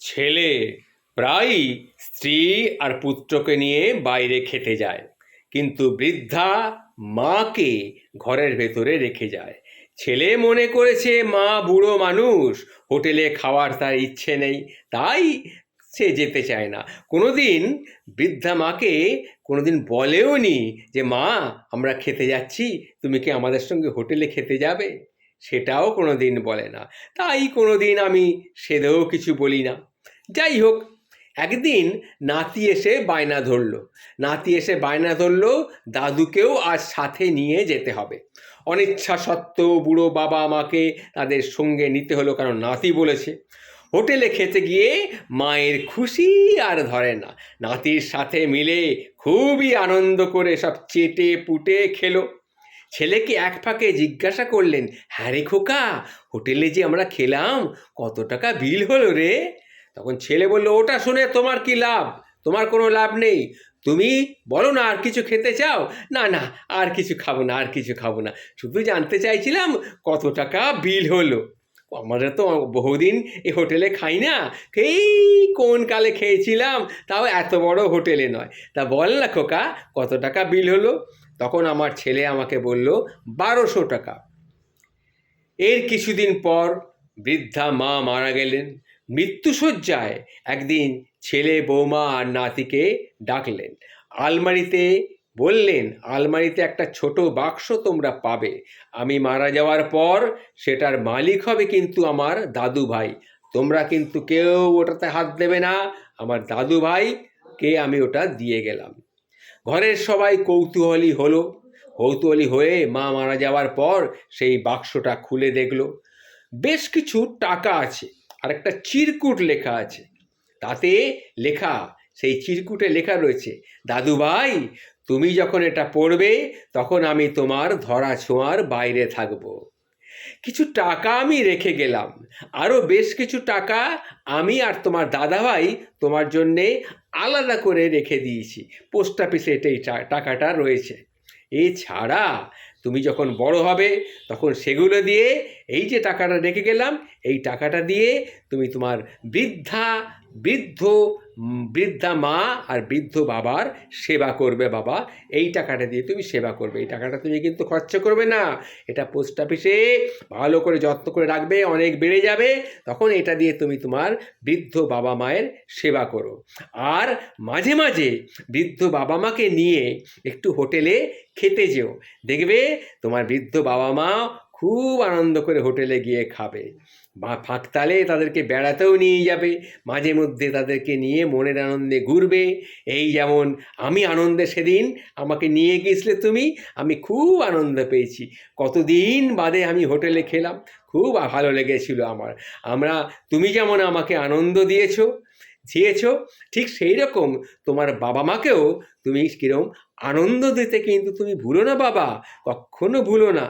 ছেলে প্রায়ই স্ত্রী আর পুত্রকে নিয়ে বাইরে খেতে যায়, কিন্তু বৃদ্ধা মাকে ঘরের ভেতরে রেখে যায়। ছেলে মনে করেছে, মা, বুড়ো মানুষ, হোটেলে খাওয়ার তার ইচ্ছে নেই। তাই সে যেতে চায় না। কোনোদিন বৃদ্ধা মাকে কোনোদিন বলেও নি যে, মা, আমরা খেতে যাচ্ছি, তুমি কি আমাদের সঙ্গে হোটেলে খেতে যাবে? সেটাও কোনো দিন বলে না। তাই কোনো দিন আমি সেদেও কিছু বলি না। যাই হোক, একদিন নাতি এসে বায়না ধরলো। নাতি এসে বায়না ধরলো, দাদুকেও আজ সাথে নিয়ে যেতে হবে। অনিচ্ছা সত্ত্বেও বুড়ো বাবা মাকে তাদের সঙ্গে নিতে হলো কারণ নাতি বলেছে। হোটেলে খেতে গিয়ে মায়ের খুশি আর ধরে না। নাতির সাথে মিলে খুবই আনন্দ করে সব চেটে পুটে খেলো। ছেলেকে এক ফাঁকে জিজ্ঞাসা করলেন হ্যাঁ রে খোকা, হোটেলে যে আমরা খেলাম, কত টাকা বিল হলো রে? তখন ছেলে বলল, ওটা শুনে তোমার কি লাভ? তোমার কোনো লাভ নেই। তুমি বলো না আর কিছু খেতে চাও? না না, আর কিছু খাব না, আর কিছু খাব না। শুধু জানতে চাইছিলাম কত টাকা বিল হলো। আমরা তো বহুদিন এই হোটেলে খাই না। এই কোন কালে খেয়েছিলাম, তাও এত বড় হোটেলে নয়। তা বল না খোকা, কত টাকা বিল হলো? তখন আমার ছেলে আমাকে বলল, বারোশো টাকা। এর কিছুদিন পর বৃদ্ধা মা মারা গেলেন। মৃত্যুশয্যায় একদিন ছেলে, বৌমা আর নাতিকে ডাকলেন। আলমারিতে বললেন, আলমারিতে একটা ছোট বাক্স তোমরা পাবে। আমি মারা যাওয়ার পর সেটার মালিক হবে কিন্তু আমার দাদু ভাই তোমরা কিন্তু কেউ ওটাতে হাত দেবে না। আমার দাদু ভাইকে আমি ওটা দিয়ে গেলাম। ঘরের সবাই কৌতূহলী হলো। কৌতূহলী হয়ে মা মারা যাওয়ার পর সেই বাক্সটা খুলে দেখল। বেশ কিছু টাকা আছে। আর একটা চিরকুট লেখা আছে। তাতে লেখা, সেই চিরকুটে লেখা রয়েছে, দাদু ভাই, তুমি যখন এটা পড়বে, তখন আমি তোমার ধরা ছোঁয়ার বাইরে থাকব। কিছু টাকা আমি রেখে গেলাম আরও বেশ কিছু টাকা আমি আর তোমার দাদাভাই তোমার জন্যে আলাদা করে রেখে দিয়েছি। পোস্ট অফিসে এটাই টাকাটা রয়েছে। এছাড়া তুমি যখন বড় হবে, তখন সেগুলো দিয়ে এই যে টাকাটা রেখে গেলাম, এই টাকাটা দিয়ে তুমি তোমার বৃদ্ধা, বৃদ্ধ বৃদ্ধা মা আর বৃদ্ধ বাবার সেবা করবে বাবা। এই টাকাটা দিয়ে তুমি সেবা করবে। এই টাকাটা তুমি কিন্তু খরচা করবে না। এটা পোস্ট অফিসে ভালো করে যত্ন করে রাখবে, অনেক বেড়ে যাবে। তখন এটা দিয়ে তুমি তোমার বৃদ্ধ বাবা মায়ের সেবা করো। আর মাঝে মাঝে বৃদ্ধ বাবা মাকে নিয়ে একটু হোটেলে খেতে যেও। দেখবে তোমার বৃদ্ধ বাবা মা খুব আনন্দ করে হোটেলে গিয়ে খাবে। ফাঁকতালে তাদেরকে বেড়াতেও নিয়ে যাবে। মাঝে মধ্যে তাদেরকে নিয়ে মনের আনন্দে ঘুরবে। এই যেমন আমি আনন্দে সেদিন আমাকে নিয়ে গিয়েছিলে তুমি, আমি খুব আনন্দ পেয়েছি। কতদিন বাদে আমি হোটেলে খেলাম, খুব ভালো লেগেছিল আমার। আমরা, তুমি যেমন আমাকে আনন্দ দিয়েছ দিয়েছ ঠিক সেই রকম তোমার বাবা মাকেও তুমি কিরম আনন্দ দিতে কিন্তু তুমি ভুলো না বাবা, কখনো ভুলো না।